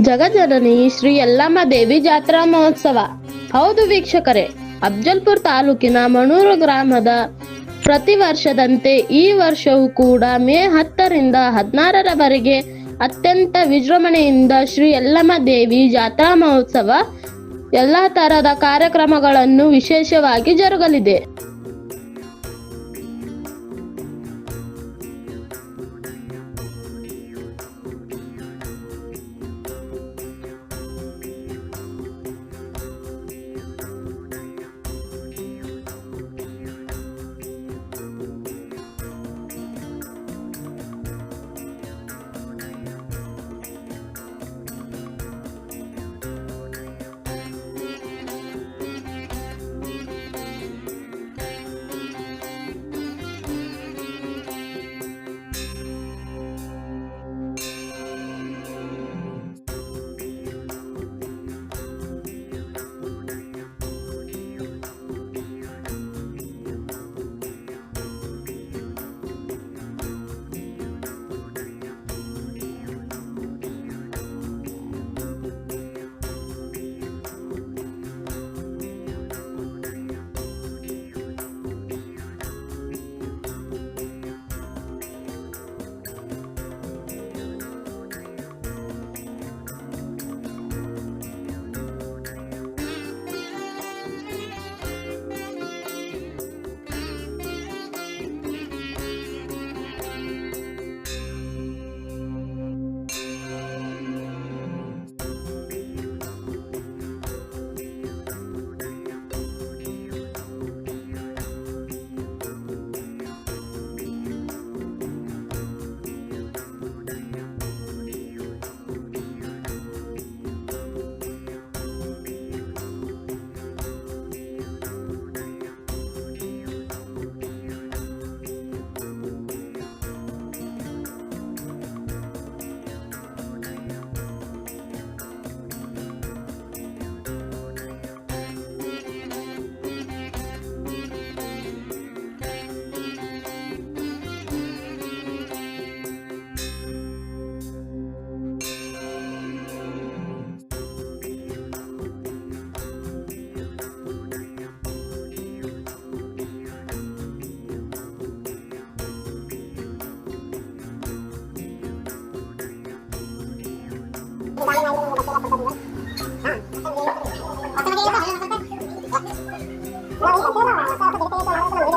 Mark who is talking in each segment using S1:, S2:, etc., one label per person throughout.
S1: ಜಗಜನನಿ ಶ್ರೀ ಯಲ್ಲಮ್ಮ ದೇವಿ ಜಾತ್ರಾ ಮಹೋತ್ಸವ. ಹೌದು ವೀಕ್ಷಕರೇ ಅಫ್ಜಲ್ಪುರ್ ತಾಲೂಕಿನ ಮಣೂರು ಗ್ರಾಮದ ಪ್ರತಿ ವರ್ಷದಂತೆ ಈ ವರ್ಷವೂ ಕೂಡ ಮೇ ಹತ್ತರಿಂದ ಹದಿನಾರರವರೆಗೆ ಅತ್ಯಂತ ವಿಜೃಂಭಣೆಯಿಂದ ಶ್ರೀ ಯಲ್ಲಮ್ಮ ದೇವಿ ಜಾತ್ರಾ ಮಹೋತ್ಸವ ಎಲ್ಲ ತರಹದ ಕಾರ್ಯಕ್ರಮಗಳನ್ನು ವಿಶೇಷವಾಗಿ ಜರುಗಲಿದೆ. 我们看别的网友在特别的分析说，拿到这个努力。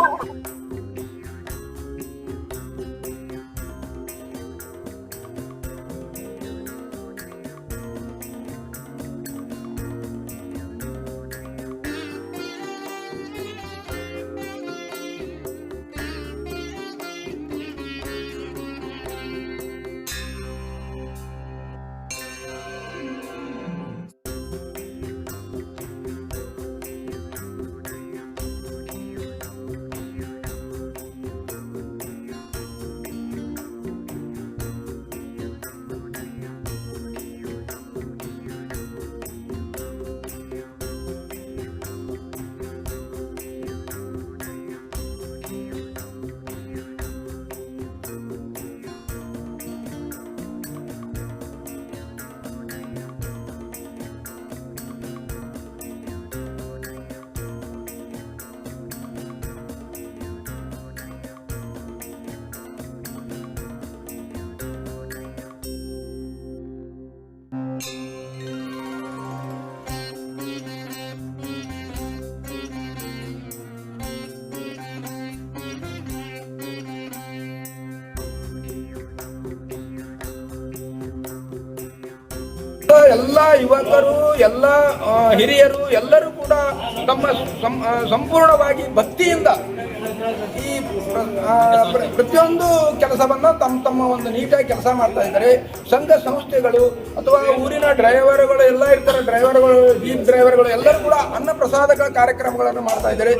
S2: ಎಲ್ಲ ಯುವಕರು, ಎಲ್ಲ ಹಿರಿಯರು, ಎಲ್ಲರೂ ಕೂಡ ತಮ್ಮ ಸಂಪೂರ್ಣವಾಗಿ ಭಕ್ತಿಯಿಂದ ಈ ಪ್ರತಿಯೊಂದು ಕೆಲಸವನ್ನ ತಮ್ಮ ತಮ್ಮ ಒಂದು ನೀಟಾಗಿ ಕೆಲಸ ಮಾಡ್ತಾ ಇದ್ದಾರೆ. ಸಂಘ ಸಂಸ್ಥೆಗಳು ಅಥವಾ ಊರಿನ ಡ್ರೈವರ್ಗಳು ಎಲ್ಲ ಇರ್ತಾರೆ. ಡ್ರೈವರ್ಗಳು ಜೀಪ್ ಡ್ರೈವರ್ಗಳು ಎಲ್ಲರೂ ಕೂಡ ಅನ್ನ ಪ್ರಸಾದಗಳ ಕಾರ್ಯಕ್ರಮಗಳನ್ನು ಮಾಡ್ತಾ ಇದ್ದಾರೆ.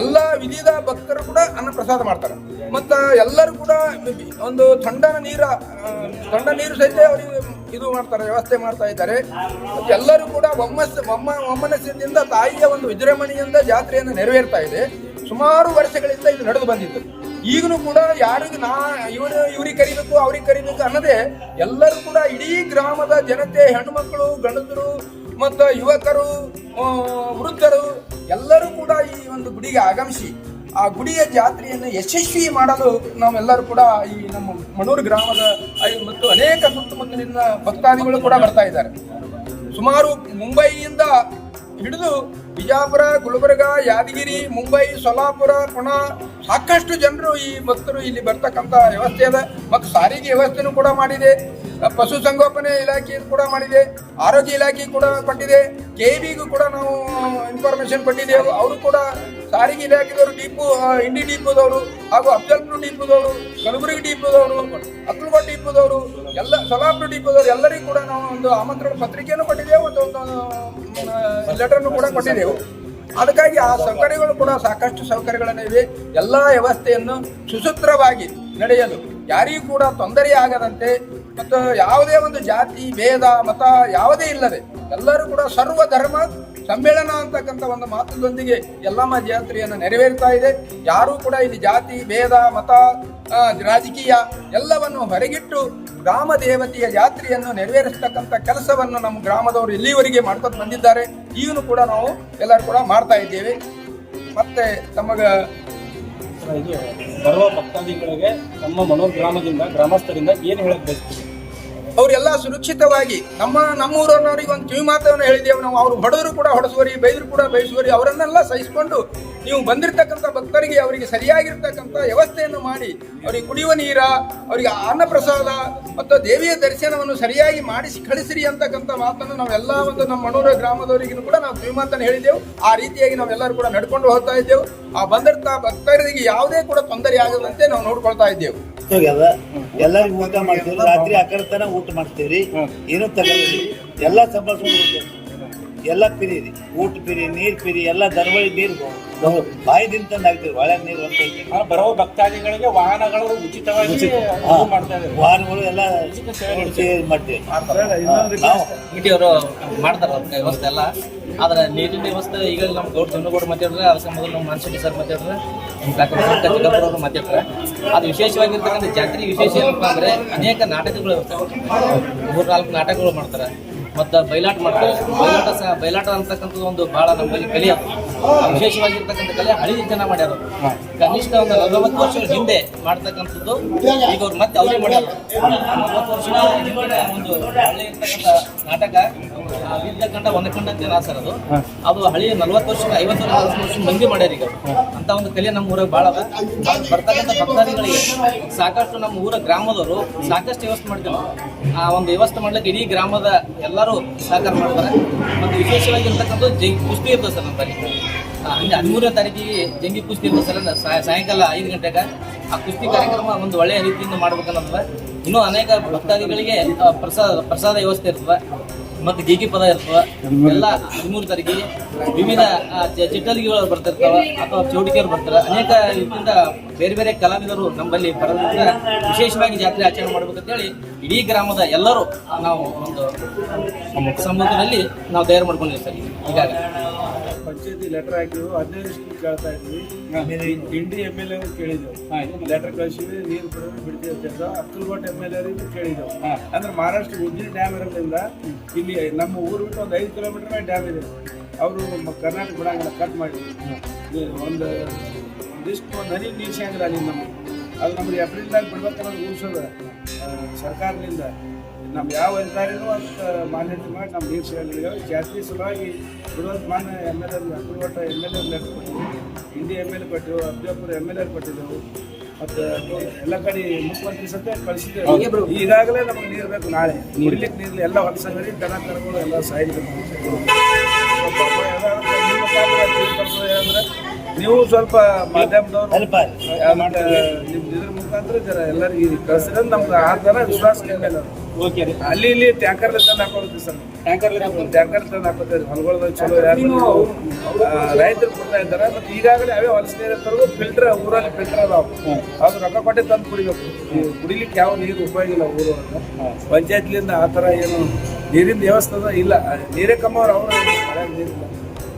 S2: ಎಲ್ಲ ವಿವಿಧ ಭಕ್ತರು ಕೂಡ ಅನ್ನ ಪ್ರಸಾದ ಮಾಡ್ತಾರೆ. ಮತ್ತ ಎಲ್ಲರೂ ಕೂಡ ಒಂದು ಥಂಡನ ನೀರ ಥಂಡ ನೀರು ಸಹಿತ ಅವರಿಗೆ ಇದು ಮಾಡ್ತಾರೆ, ವ್ಯವಸ್ಥೆ ಮಾಡ್ತಾ ಇದ್ದಾರೆ. ಎಲ್ಲರೂ ಕೂಡ ಒಮ್ಮಸ್, ಒಮ್ಮ, ಒಮ್ಮನಸ್ಸಿನಿಂದ ತಾಯಿಯ ಒಂದು ವಿಜೃಂಭಣೆಯಿಂದ ಜಾತ್ರೆಯನ್ನು ನೆರವೇರ್ತಾ ಇದೆ. ಸುಮಾರು ವರ್ಷಗಳಿಂದ ಇದು ನಡೆದು ಬಂದಿತ್ತು ಈಗಲೂ ಕೂಡ ಯಾರಿಗೂ ನಾ, ಇವನು, ಇವ್ರಿಗೆ ಕರಿಬೇಕು, ಅವ್ರಿಗೆ ಕರಿಬೇಕು ಅನ್ನದೇ ಎಲ್ಲರೂ ಕೂಡ ಇಡೀ ಗ್ರಾಮದ ಜನತೆ, ಹೆಣ್ಣುಮಕ್ಕಳು, ಗಂಡಸರು ಮತ್ತು ಯುವಕರು ವೃದ್ಧರು ಎಲ್ಲರೂ ಕೂಡ ಈ ಒಂದು ಗುಡಿಗೆ ಆಗಮಿಸಿ ಆ ಗುಡಿಯ ಜಾತ್ರೆಯನ್ನು ಯಶಸ್ವಿ ಮಾಡಲು ನಾವೆಲ್ಲರೂ ಕೂಡ ಈ ನಮ್ಮ ಮಣೂರು ಗ್ರಾಮದ ಮತ್ತು ಅನೇಕ ಸುತ್ತಮುತ್ತಲಿನ ಭಕ್ತಾದಿಗಳು ಕೂಡ ಬರ್ತಾ ಇದ್ದಾರೆ. ಸುಮಾರು ಮುಂಬೈಯಿಂದ ಹಿಡಿದು ಬಿಜಾಪುರ, ಗುಲ್ಬರ್ಗ, ಯಾದಗಿರಿ, ಮುಂಬೈ, ಸೊಲಾಪುರ, ಪುಣ ಸಾಕಷ್ಟು ಜನರು ಈ ಭಕ್ತರು ಇಲ್ಲಿ ಬರ್ತಕ್ಕಂಥ ವ್ಯವಸ್ಥೆ ಅದ ಮತ್ತು ಸಾರಿಗೆ ವ್ಯವಸ್ಥೆನೂ ಕೂಡ ಮಾಡಿದೆ. ಪಶುಸಂಗೋಪನೆ ಇಲಾಖೆ ಕೂಡ ಮಾಡಿದೆ. ಆರೋಗ್ಯ ಇಲಾಖೆ ಕೂಡ ಕೊಟ್ಟಿದೆ. ಕೆ ಬಿಗೂ ಕೂಡ ನಾವು ಇನ್ಫಾರ್ಮೇಶನ್ ಕೊಟ್ಟಿದ್ದೇವೆ. ಅವರು ಕೂಡ ಸಾರಿಗೆ ಇಲಾಖೆದವರು ಡಿಪೋ ಇಂಡಿ ಡಿಪೋದವರು ಹಾಗೂ ಅಫ್ಜಲ್ಪುರ ಡಿಪೋದವರು ಕಲಬುರಗಿ ಡಿಪೋದವರು ಅಕ್ಕಲಕೋಟೆ ಡಿಪೋದವರು ಎಲ್ಲ ಸೊಲಾಪುರ ಡಿಪೋದವರು ಎಲ್ಲರಿಗೂ ಕೂಡ ನಾವು ಒಂದು ಆಮಂತ್ರಣ ಪತ್ರಿಕೆಯನ್ನು ಕೊಟ್ಟಿದ್ದೇವೆ ಮತ್ತು ಒಂದು ಲೆಟರ್ನು ಕೂಡ ಕೊಟ್ಟಿದ್ದೆವು. ಅದಕ್ಕಾಗಿ ಆ ಸೌಕರ್ಯಗಳು ಕೂಡ ಸಾಕಷ್ಟು ಸೌಕರ್ಯಗಳನ್ನಿವೆ. ಎಲ್ಲ ವ್ಯವಸ್ಥೆಯನ್ನು ಸುಸೂತ್ರವಾಗಿ ನಡೆಯಲು ಯಾರಿಗೂ ಕೂಡ ತೊಂದರೆ ಆಗದಂತೆ ಮತ್ತು ಯಾವುದೇ ಒಂದು ಜಾತಿ ಭೇದ ಮತ ಯಾವುದೇ ಇಲ್ಲದೆ ಎಲ್ಲರೂ ಕೂಡ ಸರ್ವ ಧರ್ಮ ಸಮ್ಮೇಳನ ಅಂತಕ್ಕಂಥ ಒಂದು ಮಾತುದೊಂದಿಗೆ ಎಲ್ಲಮ್ಮ ಜಾತ್ರೆಯನ್ನು ನೆರವೇರ್ತಾ ಇದೆ. ಯಾರೂ ಕೂಡ ಇಲ್ಲಿ ಜಾತಿ, ಭೇದ, ಮತ ರಾಜಕೀಯ ಎಲ್ಲವನ್ನು ಹೊರಗಿಟ್ಟು ಗ್ರಾಮ ದೇವತೆಯ ಜಾತ್ರೆಯನ್ನು ನೆರವೇರಿಸ್ತಕ್ಕಂಥ ಕೆಲಸವನ್ನು ನಮ್ಮ ಗ್ರಾಮದವರು ಇಲ್ಲಿವರೆಗೆ ಮಾಡ್ಕೊಂಡು ಬಂದಿದ್ದಾರೆ. ಈಗಲೂ ಕೂಡ ನಾವು ಎಲ್ಲರೂ ಕೂಡ ಮಾಡ್ತಾ ಇದ್ದೇವೆ. ಮತ್ತೆ ತಮಗ
S3: ಬರುವ ಭಕ್ತಾದಿಗಳಿಗೆ ನಮ್ಮ ಮನೋಗ್ರಾಮದಿಂದ, ಗ್ರಾಮಸ್ಥರಿಂದ ಏನು ಹೇಳಕ್
S2: ಅವರೆಲ್ಲ ಸುರಕ್ಷಿತವಾಗಿ ನಮ್ಮ ನಮ್ಮೂರನ್ನವರಿಗೆ ಒಂದು ಕಿವಿ ಮಾತನ್ನು ಹೇಳಿದ್ದೇವೆ ನಾವು. ಅವರು ಬಡವರು ಕೂಡ ಹೊಡೆಸುವರಿ, ಬೈದರು ಕೂಡ ಬಯಸುವರಿ, ಅವರನ್ನೆಲ್ಲ ಸಹಿಸಿಕೊಂಡು ನೀವು ಬಂದಿರತಕ್ಕಂಥ ಭಕ್ತರಿಗೆ ಅವರಿಗೆ ಸರಿಯಾಗಿರ್ತಕ್ಕಂಥ ವ್ಯವಸ್ಥೆಯನ್ನು ಮಾಡಿ, ಅವರಿಗೆ ಕುಡಿಯುವ ನೀರ, ಅವರಿಗೆ ಅನ್ನಪ್ರಸಾದ ಮತ್ತು ದೇವಿಯ ದರ್ಶನವನ್ನು ಸರಿಯಾಗಿ ಮಾಡಿಸಿ ಕಳಿಸಿರಿ ಅಂತಕ್ಕಂಥ ಮಾತನ್ನು ನಾವೆಲ್ಲ ಒಂದು ನಮ್ಮ ಮಣೂರ ಗ್ರಾಮದವರಿಗೂ ಕೂಡ ನಾವು ಕಿವಿ ಮಾತನ್ನು ಹೇಳಿದ್ದೆವು ಆ ರೀತಿಯಾಗಿ ನಾವೆಲ್ಲರೂ ಕೂಡ ನಡ್ಕೊಂಡು ಹೋಗ್ತಾ ಇದ್ದೆವು. ಆ ಬಂದಿರ್ತಾ ಭಕ್ತರಿಗೆ ಯಾವುದೇ ಕೂಡ ತೊಂದರೆ ಆಗದಂತೆ ನಾವು ನೋಡ್ಕೊಳ್ತಾ ಇದ್ದೆವು.
S4: ಹೋಗ್ಯದ ಎಲ್ಲರಿಗೂ ಊಟ ಮಾಡ್ತೀವಿ. ರಾತ್ರಿ ಆಕಡೆ ಕಡೆ ತನ ಊಟ ಮಾಡ್ತೀವ್ರಿ. ಏನು ತಗೊಳ್ಳಿ ಎಲ್ಲ ಸಂಬಳ ಹೋಗ್ತೇವೆ. ಎಲ್ಲ ಪಿರಿ ರೀ ಊಟ ಪಿರಿ ನೀರ್ ಪಿರಿ ಎಲ್ಲ ದರ್ಬಳಿ ನೀರು. ಬಾಯಿದಿಂದ ತಂದು ಹಾಕ್ತೀವಿ ಒಳ್ಳೆ ನೀರು ಅಂತ
S3: ಬರೋ ಭಕ್ತಾದಿಗಳಿಗೆ ವಾಹನಗಳು ಉಚಿತವಾಗಿ
S4: ವಾಹನಗಳು ಎಲ್ಲ ಮಾಡ್ತೀವಿ.
S5: ಮಾಡ್ತಾರೆ ವ್ಯವಸ್ಥೆ ಎಲ್ಲ? ಆದ್ರೆ ನೀರಿನ ವ್ಯವಸ್ಥೆ, ಈಗ ನಮ್ಮ ದೊಡ್ಡ ಚಂದ್ರಗೌಡ ಮಾತಾಡಿದ್ರೆ ಅದಕ್ಕೆ ಮೊದಲು ನಮ್ಮ ಮಾನ್ಸೂಟಿ ಸರ್ ಮಾತಾಡಿದ್ರೆ ಚಿಕ್ಕಪ್ಪರ ಅವರು ಮಾತಾಡ್ತಾರೆ. ಅದು ವಿಶೇಷವಾಗಿರ್ತಕ್ಕಂಥ ಜಾತ್ರೆ ವಿಶೇಷ ಏನಪ್ಪ ಅಂದ್ರೆ ಅನೇಕ ನಾಟಕಗಳು ಇರ್ತವೆ. ಮೂರು ನಾಲ್ಕು ನಾಟಕಗಳು ಮಾಡ್ತಾರೆ. ಮತ್ತು ಬಯಲಾಟ ಮಾಡ್ತಾರೆ. ಬಯಲಾಟ ಸಹ ಬಯಲಾಟ ಅಂತಕ್ಕಂಥದ್ದು ಒಂದು ಬಹಳ ನಮ್ಮಲ್ಲಿ ಕಲೆ ಅದು. ವಿಶೇಷವಾಗಿರ್ತಕ್ಕಂಥ ಕಲೆ ಹಳಿ ಜನ ಮಾಡ್ಯಾರು ಕನಿಷ್ಠ ಒಂದು ನಲವತ್ತು ವರ್ಷಗಳ ಹಿಂದೆ ಮಾಡ್ತಕ್ಕಂಥದ್ದು ಈಗ ಅವ್ರು ಮತ್ತೆ ಅವರೇ ಮಾಡ್ಯಾರ ನಲವತ್ತು ವರ್ಷಗಳ ಒಂದು ಹಳ್ಳಿ ಇರ್ತಕ್ಕಂಥ ನಾಟಕ ವಿದ್ಯ ಕಂಡ ಒಂದು ಕಂಡ ಜನ ಸರ್ ಅದು. ಅದು ಹಳಿ ನಲವತ್ತು ವರ್ಷ ಐವತ್ತು ನಲವತ್ತು ವರ್ಷ ಮಂದಿ ಮಾಡ್ಯಾರ ಈಗ ಅಂತ ಒಂದು ಕಲೆ ನಮ್ಮ ಊರಾಗ ಭಾಳ ಅದ. ಬರ್ತಕ್ಕಂಥ ಭಕ್ತಾದಿಗಳಿಗೆ ಸಾಕಷ್ಟು ನಮ್ಮ ಊರ ಗ್ರಾಮದವರು ಸಾಕಷ್ಟು ವ್ಯವಸ್ಥೆ ಮಾಡ್ತೀವಿ. ಆ ಒಂದು ವ್ಯವಸ್ಥೆ ಮಾಡ್ಲಿಕ್ಕೆ ಇಡೀ ಗ್ರಾಮದ ಎಲ್ಲರೂ ಸಹಕಾರ ಮಾಡ್ತಾರೆ. ಮತ್ತು ವಿಶೇಷವಾಗಿ ಇರ್ತಕ್ಕಂಥ ಜಂಗಿ ಕುಸ್ತಿ ಇರ್ತದೆ ಸರ್ ನಮ್ಮ ಬಳಿ. ಆ, ಹಂಗೆ ಹದಿಮೂರನೇ ತಾರೀಕಿಗೆ ಜಂಗಿ ಕುಸ್ತಿ ಇರ್ತದೆ ಸರ್ ಸಾಯ- ಸಾಯಂಕಾಲ ಐದು ಗಂಟೆಗೆ. ಆ ಕುಸ್ತಿ ಕಾರ್ಯಕ್ರಮ ಒಂದು ಒಳ್ಳೆಯ ರೀತಿಯಿಂದ ಮಾಡ್ಬೇಕನ್ನೋದು ಇನ್ನೂ ಅನೇಕ ಭಕ್ತಾದಿಗಳಿಗೆ ಪ್ರಸಾದ ಪ್ರಸಾದ ವ್ಯವಸ್ಥೆ ಇರ್ತದೆ. ಮತ್ತು ಗೀಗಿ ಪದ ಇರ್ತವೆ ಎಲ್ಲ ಹದಿಮೂರು ತಾರೀಕಿಗೆ ವಿವಿಧ ಚಿಟ್ಟಲಿಗೆಗಳು ಬರ್ತಿರ್ತಾವೆ ಅಥವಾ ಚೌಟಿಕೆಯವರು ಬರ್ತಾರೆ. ಅನೇಕ ಇದರಿಂದ ಬೇರೆ ಬೇರೆ ಕಲಾವಿದರು ನಮ್ಮಲ್ಲಿ ಬರೋದ್ರಿಂದ ವಿಶೇಷವಾಗಿ ಜಾತ್ರೆ ಆಚರಣೆ ಮಾಡ್ಬೇಕಂತೇಳಿ ಇಡೀ ಗ್ರಾಮದ ಎಲ್ಲರೂ ನಾವು ಒಂದು ಸಮ್ಮುಖದಲ್ಲಿ ನಾವು ತಯಾರು ಮಾಡ್ಕೊಂಡಿದ್ದೀವಿ ಸರ್ ಈಗಾಗಲೇ.
S6: ಪಂಚಾಯತಿ ಲೆಟರ್ ಹಾಕಿದ್ವು ಹದಿನೈದು ಸ್ಕೂಲ್ ಕೇಳ್ತಾ ಇದ್ವಿ. ಇಂಡಿ ಎಂ ಎಲ್ ಎ ಕೇಳಿದೆವು ಲೆಟರ್ ಕಳಿಸಿದ್ವಿ ನೀರು ಕೊಡೋದು ಬಿಡ್ತೀವಿ ಅಂತ ಅಕ್ಕಲಕೋಟೆ ಎಂ ಎಲ್ ಎ ಕೇಳಿದೆವು ಅಂದ್ರೆ ಮಹಾರಾಷ್ಟ್ರ ಉಜ್ಜಿನ ಡ್ಯಾಮ್ ಇರೋದ್ರಿಂದ ಇಲ್ಲಿ ನಮ್ಮ ಊರು ಬಿಟ್ಟು ಒಂದು ಐದು ಕಿಲೋಮೀಟರ್ ಮೇಲೆ ಡ್ಯಾಮ್ ಇದೆ. ಅವರು ಕರ್ನಾಟಕ ಬಿಡಂಗಿಲ್ಲ ಕಟ್ ಮಾಡಿ. ಒಂದು ಒಂದಿಷ್ಟು ಒಂದು ಹನಿ ನೀರು ಸಿಗಂಗಿಲ್ಲ ಅಲ್ಲಿ ನಮಗೆ. ಅದು ನಮ್ಗೆ ಎಪ್ರಿಲ್ದಾಗ ಬಿಡ್ಬೇಕನ್ನೋದು ರೂಲ್ಸ್ ಸರ್ಕಾರದಿಂದ. ನಮ್ಮ ಯಾವ ಅಧಿಕಾರಿನೂ ಅಂತ ಮಾನ್ಯತೆ ಮಾಡಿ ನಮ್ಮ ನೀರು ಸಿಗಲಿಲ್ಲ ಜಾಸ್ತಿ ಸಲುವಾಗಿ ಬಿಡುವಂತ ಮಾನ್ಯ M L L Akkalkot M L L letter Indi M L A ಕೊಟ್ಟೆವು Afzalpur M L A ಕೊಟ್ಟಿದ್ದೆವು ಮತ್ತು ಎಲ್ಲ ಕಡೆ ಮುಖ್ಯಮಂತ್ರಿ ಸತ್ಯ ಕಳಿಸಿದ್ದೆವು ಈಗಾಗಲೇ ನಮಗೆ ನೀರು ಬೇಕು ನಾಳೆ. ಕುಡಿಲಿಕ್ಕೆ ನೀರು ಎಲ್ಲ ಹೊಲಸಂಗಡಿ ದನ ಕರುಗಳು ಎಲ್ಲ ಸಾಯಿಬೇಕು. ನಿಮ್ಮ ನೀವು ಸ್ವಲ್ಪ ಮಾಧ್ಯಮದವರು
S4: ಸ್ವಲ್ಪ
S6: ಮತ್ತೆ ನಿಮ್ದು ಇದ್ರ ಮುಖಾಂತರ ಜರ ಎಲ್ಲರಿಗೆ ಕಳಿಸಿದ್ರೆ ನಮ್ಗೆ ಆ ಥರ ವಿಶ್ವಾಸ
S3: ಓಕೆ ರೀ.
S6: ಅಲ್ಲಿ ಇಲ್ಲಿ ಟ್ಯಾಂಕರ್ ತಂದು ಹಾಕೊಳ್ತೀವಿ ಸರ್.
S3: ಟ್ಯಾಂಕರ್
S6: ಟ್ಯಾಂಕರ್ ತಂದು ಹಾಕೋತೀವಿ ಹೊಲಗೊಳದಾಗ ಚಲೋ ಯಾರು ರೈತರು ಕೊಡ್ತಾ ಇದ್ದಾರೆ. ಮತ್ತು ಈಗಾಗಲೇ ಅವೇ ಹೊಲಸ ನೀರು ತರೋದು ಫಿಲ್ಟರ್ ಊರಲ್ಲಿ ಫಿಲ್ಟರ್ ಅದಾವ. ಅದು ರೊಕ್ಕ ಕೊಟ್ಟೆ ತಂದು ಕುಡಿಬೇಕು. ಈ ಕುಡಿಲಿಕ್ಕೆ ಯಾವ ನೀರು ಉಪಯೋಗ ಇಲ್ಲ ಊರು ಪಂಚಾಯತ್ಲಿಂದ ಆ ಥರ ಏನು ನೀರಿನ ವ್ಯವಸ್ಥೆ ಇಲ್ಲ. ನೀರೇ ಕಮ್ಮವ್ರು ಅವರು ಮಳೆ ನೀರಿಲ್ಲ.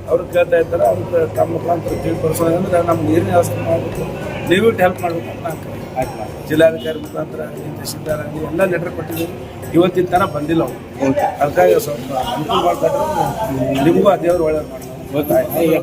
S6: ಅವ್ರು ಕೇಳ್ತಾ ಇದ್ದಾರೆ ಅವ್ರಿಗೆ ತಮ್ಮ ಮುಖಾಂತರ ತಿಳಿಪಡಿಸೋಣ ಅಂದರೆ ನಮ್ಗೆ ನೀರಿನ ವ್ಯವಸ್ಥೆ ಮಾಡಬೇಕು. ನೀವು ಹೆಲ್ಪ್ ಮಾಡ್ಬೇಕು ಅಂತ.
S3: ಆಯ್ತು
S6: ಜಿಲ್ಲಾಧಿಕಾರಿ ಮುಖಾಂತರ ತಹಸೀಲ್ದಾರ್ ಆಗಲಿ ಎಲ್ಲ ಲೆಟರ್ ಕೊಟ್ಟಿದ್ದೀವಿ ಇವತ್ತಿನ ತನಕ ಬಂದಿಲ್ಲ ಅವ್ರು. ಅದಕ್ಕಾಗಿ ಸ್ವಲ್ಪ ಅನುಕೂಲ ಮಾಡ್ಕೊಂಡ್ರೆ ನಿಮಗೂ ಆ ದೇವ್ರು ಒಳ್ಳೇದು
S3: ಮಾಡಿ